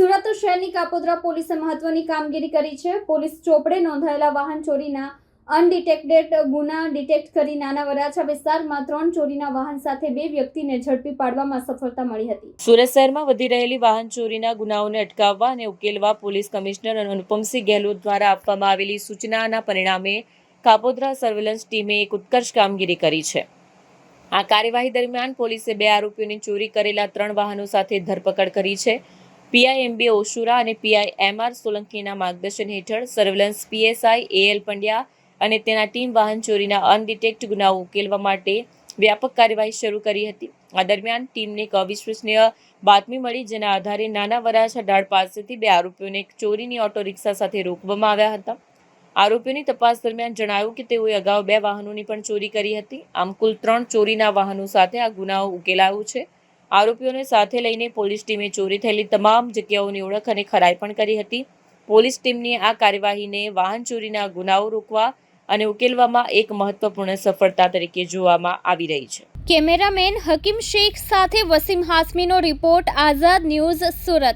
સુરત શહેરની કાપોદ્રા પોલીસે મહત્વની કામગીરી કરી છે. પોલીસ ચોપડે નોંધાયેલા વાહન ચોરીના અનડિટેક્ટેડ ગુના ડિટેક્ટ કરી નાના વરાછા વિસ્તારમાં ત્રણ ચોરીના વાહન સાથે બે વ્યક્તિને ઝડપી પાડવામાં સફળતા મળી હતી. સુરત શહેરમાં વધી રહેલી વાહન ચોરીના ગુનાઓને અટકાવવા અને ઉકેલવા પોલીસ કમિશનર અનુપમસિંહ ગેહલોત દ્વારા આપવામાં આવેલી સૂચનાના પરિણામે કાપોદ્રા સર્વેલન્સ ટીમે એક ઉત્કર્ષ કામગીરી કરી છે. આ કાર્યવાહી દરમિયાન પોલીસે બે આરોપીઓની ચોરી કરેલા ત્રણ વાહનો સાથે ધરપકડ કરી છે. પીઆઈ એમબી ઓશુરા અને પીઆઈ એમઆર સોલંકીના માર્ગદર્શન હેઠળ સર્વેલન્સ પીએસઆઈ એએલ પંડ્યા અને તેના ટીમ વાહન ચોરીના અનડિટેક્ટ ગુનાઓ ઉકેલવા માટે વ્યાપક કાર્યવાહી શરૂ કરી હતી. આ દરમિયાન ટીમને એક અવિશ્વસનીય બાતમી મળી જેના આધારે નાના વરાછા ઢાળ પાસેથી બે આરોપીઓને ચોરીની ઓટો રિક્ષા સાથે રોકવામાં આવ્યા હતા. આરોપીઓની તપાસ દરમિયાન જણાયું કે તેઓએ અગાઉ બે વાહનોની પણ ચોરી કરી હતી. આમ કુલ ત્રણ ચોરીના વાહનો સાથે આ ગુનાઓ ઉકેલાયો છે. આરોપીઓને સાથે લઈને પોલીસ ટીમે ચોરી થયેલી તમામ જગ્યાઓની ઓળખ અને ખરાઈ પણ કરી હતી. પોલીસ ટીમની આ કાર્યવાહીને વાહન ચોરીના ગુનાઓ રોકવા અને ઉકેલવામાં એક મહત્વપૂર્ણ સફળતા તરીકે જોવામાં આવી રહી છે. કેમેરામેન હકીમ શેખ સાથે વસીમ હાસમીનો રિપોર્ટ આઝાદ ન્યૂઝ સુરત.